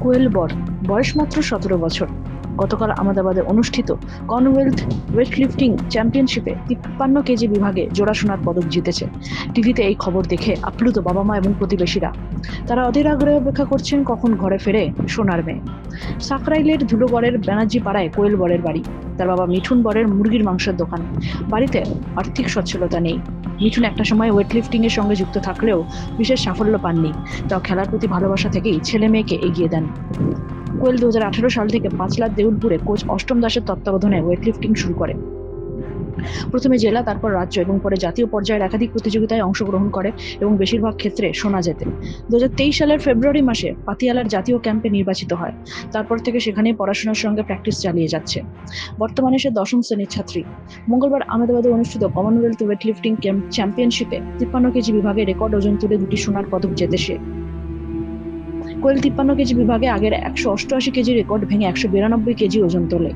কোয়েল বর, বয়স মাত্র সতেরো বছর। গতকাল আহমেদাবাদে অনুষ্ঠিত কমনওয়েলথ ওয়েটলিফটিং চ্যাম্পিয়নশিপে তিপ্পান্ন কেজি বিভাগে জোড়া সোনার পদক জিতেছে। টিভিতে এই খবর দেখে আপ্লুত বাবা মা এবং প্রতিবেশীরা, তারা অধীর আগ্রহে অপেক্ষা করছেন কখন ঘরে ফেরে সোনার মেয়ে? সাকরাইলের ধুলোবরের ব্যানার্জি পাড়ায় কোয়েল বরের বাড়ি। তার বাবা মিঠুন বরের মুরগির মাংসের দোকান। বাড়িতে আর্থিক সচ্ছলতা নেই। মিঠুন একটা সময় ওয়েটলিফটিং এর সঙ্গে যুক্ত থাকলেও বিশেষ সাফল্য পাননি। তাও খেলার প্রতি ভালোবাসা থেকেই ছেলে মেয়েকে এগিয়ে দেন। কোয়েল দু হাজার আঠেরো সাল থেকে পাঁচলার দেউলপুরে কোচ অষ্টম দাসের তত্ত্বাবধানে ওয়েট লিফটিং শুরু করে। প্রথমে জেলা, তারপর রাজ্য এবং পরে জাতীয় পর্যায়ের একাধিক প্রতিযোগিতায় অংশগ্রহণ করে এবং বেশিরভাগ ক্ষেত্রে শোনা যেতে দু সালের ফেব্রুয়ারি মাসে পাতিয়ালার জাতীয় ক্যাম্পে নির্বাচিত হয়। তারপর থেকে সেখানেই পড়াশোনার সঙ্গে প্র্যাকটিস চালিয়ে যাচ্ছে। বর্তমানে সে দশম শ্রেণির ছাত্রী। মঙ্গলবার আহমেদাবাদে অনুষ্ঠিত কমনওয়েলথ ওয়েটলিফটিং ক্যাম্প চ্যাম্পিয়নশিপে তিপ্পান্ন কেজি বিভাগে রেকর্ড ওজন তুলে দুটি সোনার পদক জেতে সে। কোয়েল তিপ্পান্ন কেজি বিভাগে আগের একশো অষ্টআশি কেজি রেকর্ড ভেঙে একশো বিরানব্বই কেজি ওজন তোলে।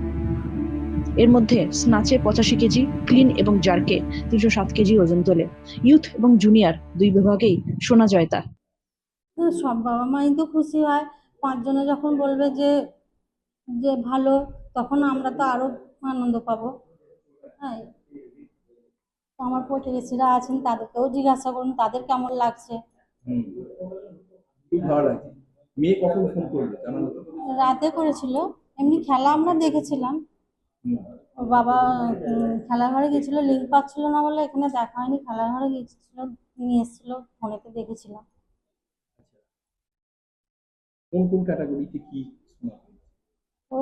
এর মধ্যে স্নাচে পঁচাশি কেজি ক্লিন এবং জার্কে তিনশো সাত কেজি ওজন তোলে। ইউথ এবং জুনিয়র দুই বিভাগেই সোনা জয় তার। তো সব বাবা মাই তো খুশি হয়। পাঁচজনে যখন বলবে যে যে ভালো তখন আমরা তো আরও আনন্দ পাবো। হ্যাঁ। তো আমার প্রতিবেশীরা আছেন তাদেরকেও জিজ্ঞাসা করুন তাদের কেমন লাগছে? রাতে করেছিল। এমনি খেলা আমরা দেখেছিলাম। বাবা খেলার ঘরে গেছিল লিঙ্ক পাচ্ছিল না বলে এখানে দেখা হয়নি। খেলার ঘরে গেছিল নিয়ে এসেছিল ফোনেতে দেখেছিলাম। কোন কোন ক্যাটাগরিতে কি ও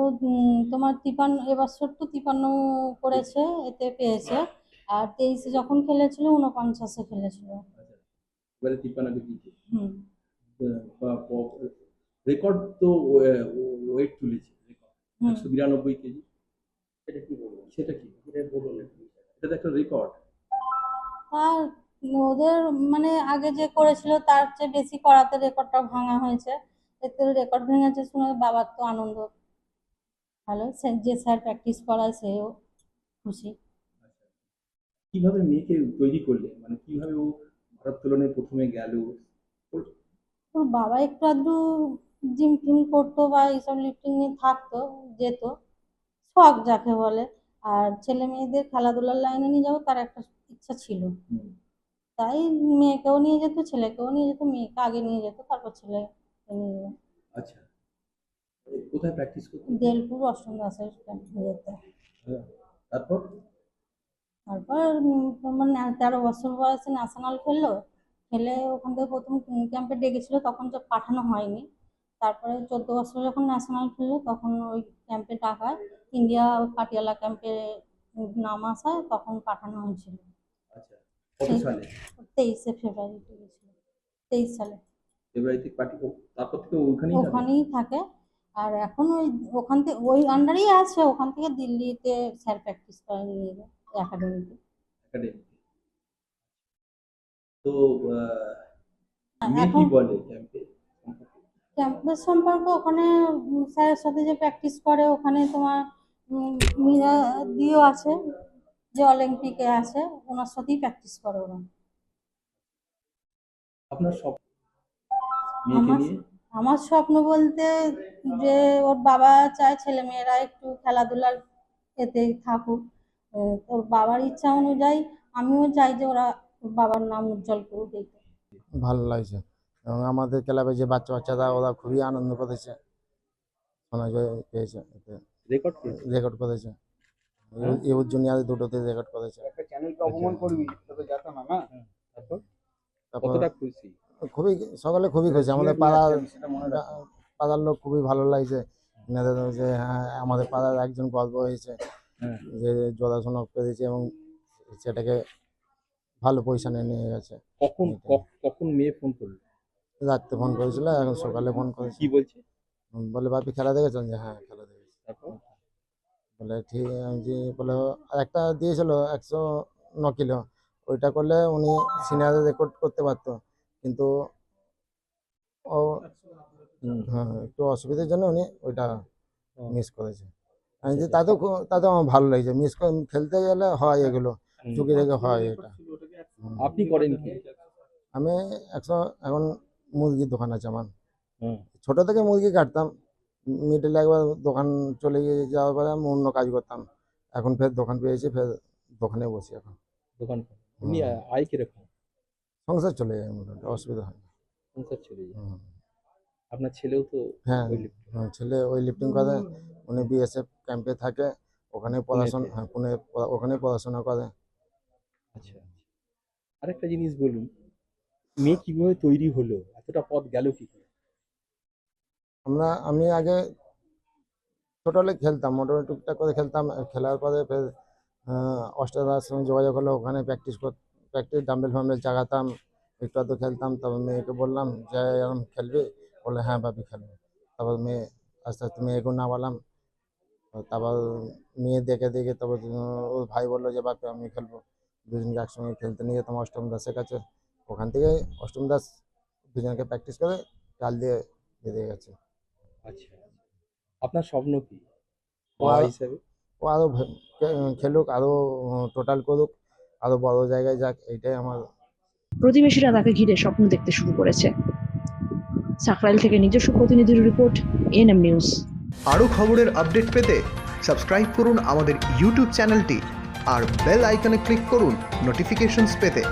তোমার তিপান্ন এবছর তো তিপান্ন করেছে এতে পেয়েছে। আর তেইশে যখন খেলেছিল উনপঞ্চাশে খেলেছিল। এবারে কেজি রেকর্ড তো ওয়েট তুলেছে একশো বিরানব্বই কেজি। সেটা কি বলব সেটা কি? এটা বলুন এটা তো একটা রেকর্ড আর ওদের মানে আগে যে করেছিল তার চেয়ে বেশি করাতে রেকর্ডটা ভাঙা হয়েছে। এতে রেকর্ড ভেঙেছে শুনে বাবার তো আনন্দ। ভালো যে স্যার প্র্যাকটিস করায় সেও খুশি। কীভাবে মেয়েকে তৈরি করলে? মানে কীভাবে ও ভারোত্তোলনে প্রথমে গেল? ওর বাবা একটু আধটু জিম ফিম করতো বা এইসব লিফটিং নিয়ে থাকতো যেত। শখ যাকে বলে। আর ছেলে মেয়েদের খেলাধুলার লাইনে নিয়ে যাব তার একটা ইচ্ছা ছিল। তাই মেয়েকেও নিয়ে যেত ছেলেকেও নিয়ে যেত মেয়েকে আগে নিয়ে যেত তারপর ছেলে নিয়ে যেত আচ্ছা। কোথায় প্র্যাকটিস করতে দেলপুর অষ্টম দাসের ক্যাম্পে যেত। তারপর? তারপর তোমার তেরো বছর বয়সে ন্যাশনাল খেললো। খেলে ওখান থেকে প্রথম ক্যাম্পে ডেকেছিল তখন তো পাঠানো হয়নি। তারপরে চোদ্দ বছর যখন ন্যাশনাল খেললো তখন ওই ক্যাম্পে টাকায় ইন্ডিয়া পাটিয়ালা ক্যাম্পে নাম আসায় তখন পাঠানো হয়েছিল। আচ্ছা তেইশে ফেব্রুয়ারিতে গেছিল। তেইশ সালে। ফেব্রুয়ারিতে পার্টি তারপর থেকে ওখানেই থাকে? ওখানেই থাকে। আর এখন ওই ওখান থেকে ওই আন্ডারেই আছে ওখান থেকে দিল্লিতে স্যার প্র্যাকটিস করে নিয়ে যায় একাডেমিতে একাডেমিতে তো কি এখন বলে ক্যাম্পে ক্যাম্পাস সম্পর্কে ওখানে স্যারের সাথে যে প্র্যাকটিস করে ওখানে তোমার মীরা দিও আছে যে অলিম্পিকে আছে ওনার সাথেই প্র্যাকটিস করে ওরা। আপনার সব আমার আমার স্বপ্ন বলতে যে ওর বাবা চায় ছেলে মেয়েরা একটু খেলাধুলার এতে থাকুক। ওর বাবার ইচ্ছা অনুযায়ী আমিও চাই যে ওরা ওর বাবার নাম উজ্জ্বল করুক ভালো লাগছে। এবং আমাদের ক্লাবে যে বাচ্চা বাচ্চারা ওরা খুবই আনন্দ করেছে। পেয়েছে। রেকর্ড রেকর্ড করেছে? হ্যাঁ? ইউথ জুনিয়র দুটোতে রেকর্ড করেছে। একটা চ্যানেলকে অপমান করবি তোকে যেত না না? তারপর? কতটা খুশি? খুবই সকলে খুবই খুশি। আমাদের পাড়ার পাড়ার লোক খুবই ভালো লাগছে। যে হ্যাঁ আমাদের পাড়ার একজন গল্প হয়েছে হ্যাঁ। যে পড়াশোনা পেরেছে এবং সেটাকে ভালো পয়সা নিয়ে নিয়ে গেছে। কখন কখন মেয়ে ফোন করল? রাত্রে ফোন করেছিল এখন সকালে ফোন করেছে। কি বলছে? বলে বাপি খেলা দেখেছেন যে হ্যাঁ খেলা দেখেছি। তারপর? বলে ঠিক যে বলে একটা দিয়েছিল একশো ন কিলো। ওইটা করলে উনি সিনিয়রে রেকর্ড করতে পারতো। কিন্তু ও হ্যাঁ একটু অসুবিধার জন্য উনি ওইটা মিস করেছে। আমি যে তাতেও খুব- তাতেও আমার ভালো লাগছে। মিস করে খেলতে গেলে হয় এগুলো। চুকি রেখে হয় এটা। আপনি করেন কি? আমি একশো এখন মুরগির দোকান আছে আমার। ছোট থেকে মুরগি কাটতাম। মিডিলে একবার দোকান চলে গিয়ে যাওয়ার পরে আমি অন্য কাজ করতাম। এখন ফের দোকান পেয়েছি ফের দোকানে বসি এখন। দোকান এমনি আয় কীরকম? সংসার চলে যায় মোটামুটি অসুবিধা হয় না। সংসার চলে যায়। আপনার ছেলেও তো হ্যাঁ ওই লিফট ছেলে ওই লিফটিং করে উনি বিএসএফ ক্যাম্পে থাকে ওখানে পড়াশোনা হ্যাঁ পুনে ওখানে পড়াশোনা করে। আচ্ছা আচ্ছা। আরেকটা জিনিস বলুন মেয়ে কীভাবে তৈরি হলো? এতটা পথ গেল কি করে? আমরা, আমি আগে ছোটবেলায় খেলতাম, মোটামুটি টুকটাক করে খেলতাম খেলার পরে ফের অস্ট্রেলিয়ার সঙ্গে যোগাযোগ হলো ওখানে প্র্যাকটিস কর প্র্যাকটিস ডাম্বেল ফাম্বেল চাগাতাম একটু আধটু খেলতাম, তারপর মেয়েকে বললাম, যে এরকম খেলবি? বলে হ্যাঁ ভাবি, খেলব। তারপর মেয়ে, আস্তে আস্তে মেয়েকেও নামালাম। তারপর মেয়ে দেখে দেখে, তারপর ও ভাই বলল যে বাপি আমি খেলব। দুজনকে একসঙ্গে খেলতে নিয়ে যেতাম অষ্টম দাসের কাছে, ওখান থেকে অষ্টম দাস দুজনকে প্র্যাকটিস করে চাল দিয়ে বেরিয়ে গেছে। আচ্ছা আপনার স্বপ্ন কি? আর- হিসাবে? ও আরও খেলুক আরও টোটাল করুক আরও বড় জায়গায় যাক এটাই আমার প্রতিবেশীরা তাকে ঘিরে স্বপ্ন দেখতে শুরু করেছে। সাকরাইল থেকে নিজস্ব প্রতিনিধির রিপোর্ট এনএম নিউজ। আরও খবরের আপডেট পেতে সাবস্ক্রাইব করুন আমাদের ইউটিউব চ্যানেলটি আর বেল আইকনে ক্লিক করুন নোটিফিকেশনস পেতে।